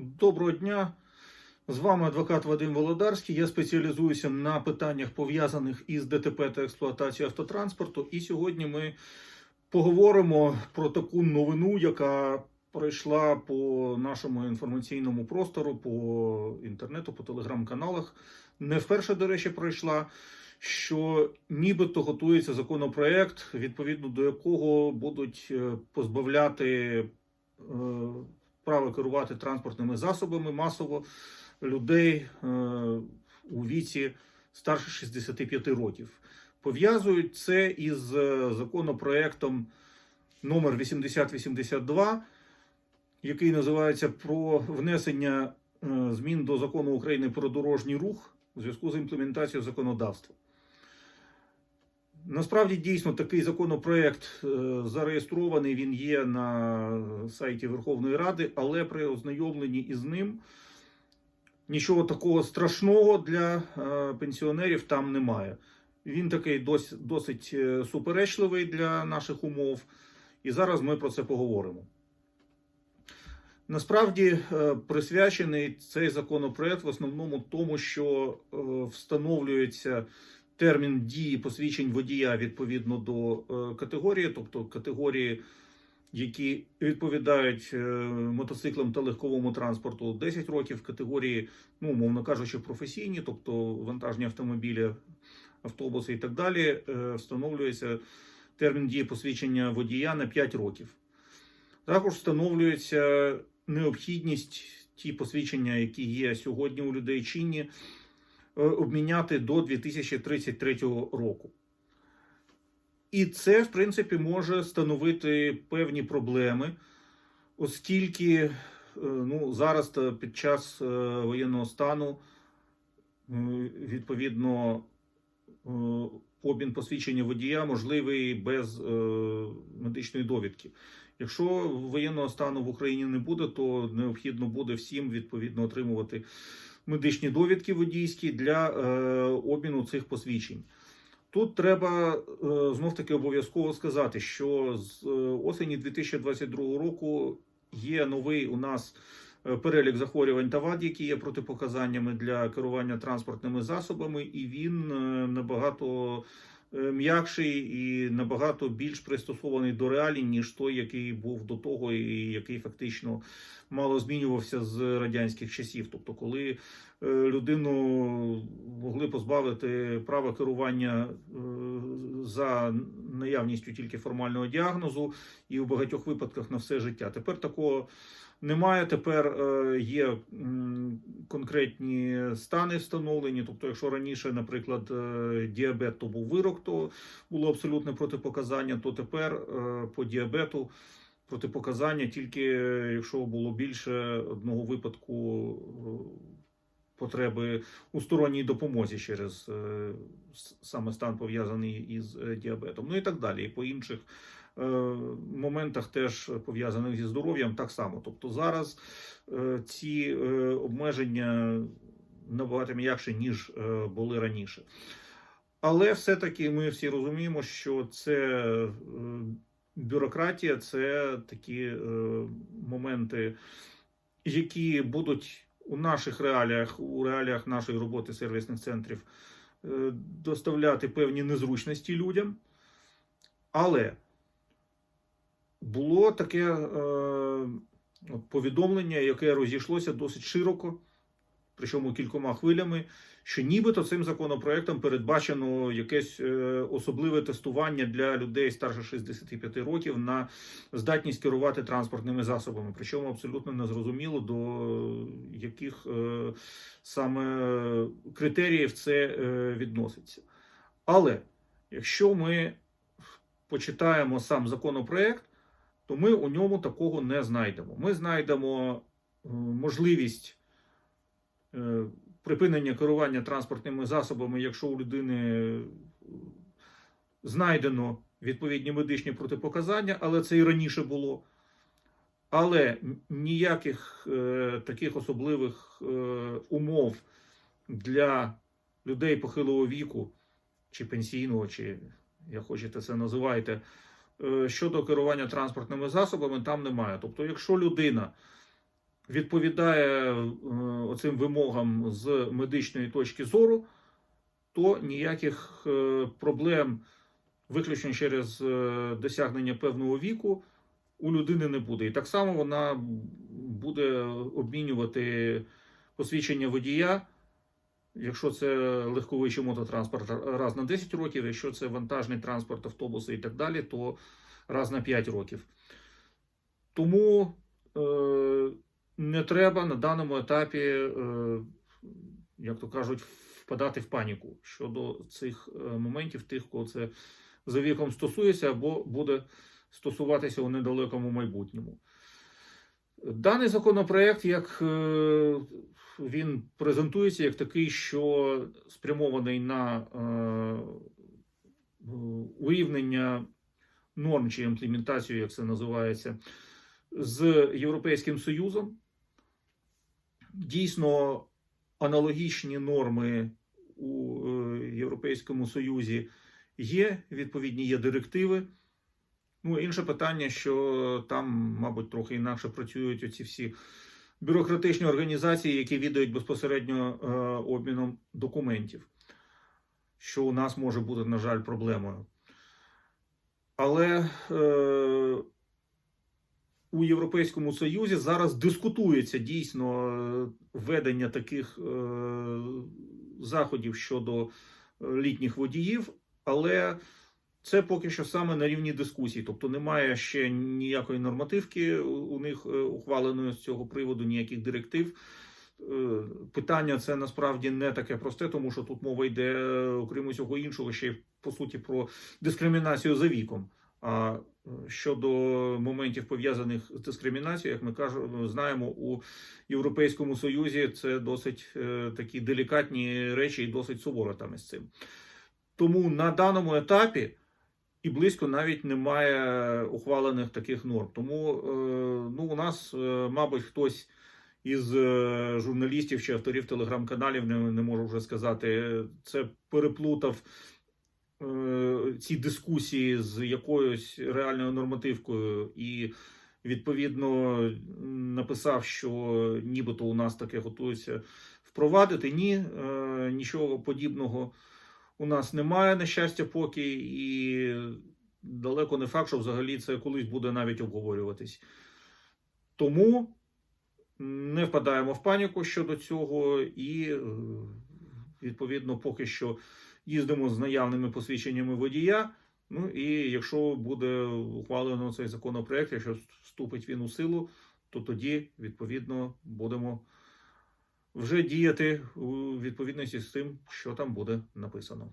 Доброго дня. З вами адвокат Вадим Володарський. Я спеціалізуюся на питаннях пов'язаних із ДТП та експлуатацією автотранспорту. І сьогодні ми поговоримо про таку новину, яка пройшла по нашому інформаційному простору, по інтернету, по телеграм-каналах. Не вперше, до речі, пройшла. Що нібито готується законопроект, відповідно до якого будуть е, позбавляти е, право керувати транспортними засобами масово людей е, у віці старше 65 років. Пов'язують це із е, законопроектом номер 8082, який називається про внесення е, змін до закону України про дорожній рух у зв'язку з імплементацією законодавства. Насправді дійсно такий законопроект е, зареєстрований. Він є на сайті Верховної Ради, але при ознайомленні із ним нічого такого страшного для е, пенсіонерів там немає. Він такий досить, досить е, суперечливий для наших умов, і зараз ми про це поговоримо. Насправді присвячений цей законопроект в основному тому, що встановлюється термін дії посвідчень водія відповідно до е, категорії, тобто категорії, які відповідають е, мотоциклам та легковому транспорту 10 років, категорії, ну, мовно кажучи, професійні, тобто вантажні автомобілі, автобуси і так далі, е, встановлюється термін дії посвідчення водія на 5 років. Також встановлюється необхідність ті посвідчення, які є сьогодні у людей чинні, обміняти до 2033 року. І це, в принципі, може становити певні проблеми, оскільки е, ну, зараз під час е, воєнного стану, е, відповідно, е, обмін посвідчення водія можливий без е, медичної довідки. Якщо воєнного стану в Україні не буде, то необхідно буде всім відповідно отримувати медичні довідки водійські для е, обміну цих посвідчень. Тут треба е, знов таки обов'язково сказати, що з е, осені 2022 року є новий у нас е, перелік захворювань та вад, які є протипоказаннями для керування транспортними засобами, і він набагато м'якший і набагато більш пристосований до реалій, ніж той, який був до того, і який фактично мало змінювався з радянських часів. Тобто, коли е, людину могли позбавити права керування е, за наявністю тільки формального діагнозу, і в багатьох випадках на все життя. Тепер такого немає. Тепер е, є конкретні стани встановлені. Тобто, якщо раніше, наприклад, е, діабет то був вирок, то було абсолютне протипоказання, то тепер е, по діабету протипоказання тільки якщо було більше одного випадку потреби у сторонній допомозі через саме стан пов'язаний із діабетом. Ну і так далі. І по інших моментах теж пов'язаних зі здоров'ям так само. Тобто зараз е, ці е, обмеження набагато м'якші, ніж е, були раніше. Але все-таки ми всі розуміємо, що це е, бюрократія, це такі е, моменти, які будуть у наших реаліях, у реаліях нашої роботи сервісних центрів е, доставляти певні незручності людям. Але було таке е, повідомлення, яке розійшлося досить широко, причому кількома хвилями, що нібито цим законопроектом передбачено якесь е, особливе тестування для людей старше 65 років на здатність керувати транспортними засобами. Причому абсолютно незрозуміло до яких е, саме критеріїв це е, відноситься. Але якщо ми почитаємо сам законопроект, то ми у ньому такого не знайдемо. Ми знайдемо е, можливість е, припинення керування транспортними засобами, якщо у людини знайдено відповідні медичні протипоказання, але це і раніше було. Але ніяких е, таких особливих е, умов для людей похилого віку, чи пенсійного, чи як хочете це називайте, е, щодо керування транспортними засобами, там немає. Тобто, якщо людина відповідає е, оцим вимогам з медичної точки зору, то ніяких е, проблем, виключно через е, досягнення певного віку, у людини не буде. І так само вона буде обмінювати посвідчення водія. Якщо це легковий чи мототранспорт раз на 10 років, якщо це вантажний транспорт, автобуси і так далі, то раз на 5 років. Тому е, не треба на даному етапі, е, як то кажуть, впадати в паніку щодо цих е, моментів, тих, кого це за віком стосується або буде стосуватися у недалекому майбутньому. Даний законопроект, як е, він презентується як такий, що спрямований на е, урівнення норм чи імплементацію, як це називається, з Європейським Союзом. Дійсно, аналогічні норми у е, Європейському Союзі є, відповідні є директиви. Ну, інше питання, що там, мабуть, трохи інакше працюють оці всі бюрократичні організації, які віддають безпосередньо е, обміном документів, що у нас може бути, на жаль, проблемою. Але е, у Європейському Союзі зараз дискутується дійсно е, введення таких е, заходів щодо е, літніх водіїв, але це поки що саме на рівні дискусій, тобто немає ще ніякої нормативки у них е, ухваленої з цього приводу, ніяких директив. Е, Питання це насправді не таке просте, тому що тут мова йде, е, окрім усього іншого, ще й по суті про дискримінацію за віком. А щодо моментів пов'язаних з дискримінацією, як ми кажемо, знаємо, у Європейському Союзі це досить такі делікатні речі і досить суворо там із цим. Тому на даному етапі і близько навіть немає ухвалених таких норм. Тому е, ну, у нас, е, мабуть, хтось із е, журналістів чи авторів телеграм-каналів, не, не можу вже сказати, це переплутав ці дискусії з якоюсь реальною нормативкою і. Відповідно, написав, що нібито у нас таке готується впровадити. Ні, нічого подібного у нас немає, на щастя, поки, і далеко не факт, що взагалі це колись буде навіть обговорюватись. Тому не впадаємо в паніку щодо цього, і, е, відповідно, поки що їздимо з наявними посвідченнями водія. Ну і якщо буде ухвалено цей законопроект, якщо вступить він у силу, то тоді, відповідно, будемо вже діяти у відповідності з тим, що там буде написано.